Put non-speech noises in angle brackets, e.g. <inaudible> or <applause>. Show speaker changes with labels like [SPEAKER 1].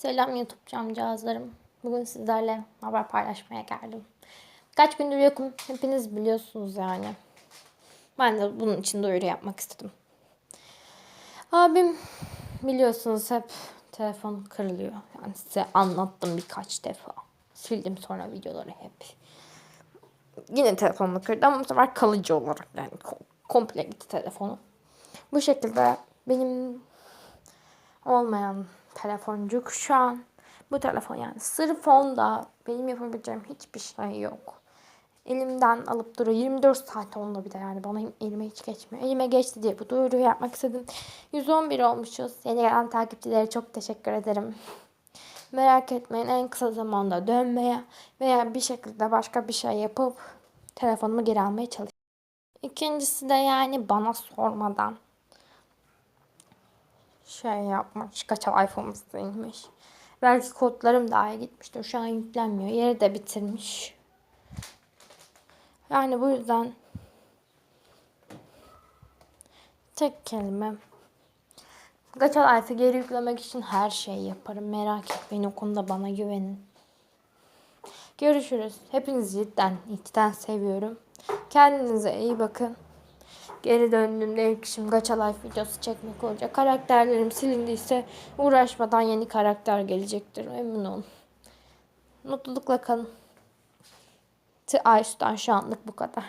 [SPEAKER 1] Selam YouTube camcağızlarım. Bugün sizlerle haber paylaşmaya geldim. Kaç gündür yokum. Hepiniz biliyorsunuz yani. Ben de bunun için duyuru yapmak istedim. Abim biliyorsunuz hep telefon kırılıyor. Yani size anlattım birkaç defa. Sildim sonra videoları hep. Yine telefonunu kırdı ama bu sefer kalıcı olarak yani kom- komple gitti telefonu. Bu şekilde benim olmayan telefoncuk şu an bu telefon yani sırf onda benim yapabileceğim hiçbir şey yok. Elimden alıp duruyor. 24 saat onda bir de yani bana elime hiç geçmiyor. Elime geçti diye bu duyuruyu yapmak istedim. 111 olmuşuz. Yeni gelen takipçilere çok teşekkür ederim. <laughs> Merak etmeyin en kısa zamanda dönmeye veya bir şekilde başka bir şey yapıp telefonumu geri almaya çalışacağım. İkincisi de yani bana sormadan şey yapmış. Kaçal iPhone'umuz Belki kodlarım daha iyi gitmiştir. Şu an yüklenmiyor. Yeri de bitirmiş. Yani bu yüzden tek kelime. Kaçal iPhone'u geri yüklemek için her şeyi yaparım. Merak etmeyin o konuda bana güvenin. Görüşürüz. Hepinizi cidden, içten seviyorum. Kendinize iyi bakın. Geri döndüğümde ilk işim Gacha Life videosu çekmek olacak. Karakterlerim silindiyse uğraşmadan yeni karakter gelecektir. Emin olun. Mutlulukla kalın. Aysu'dan şu anlık bu kadar.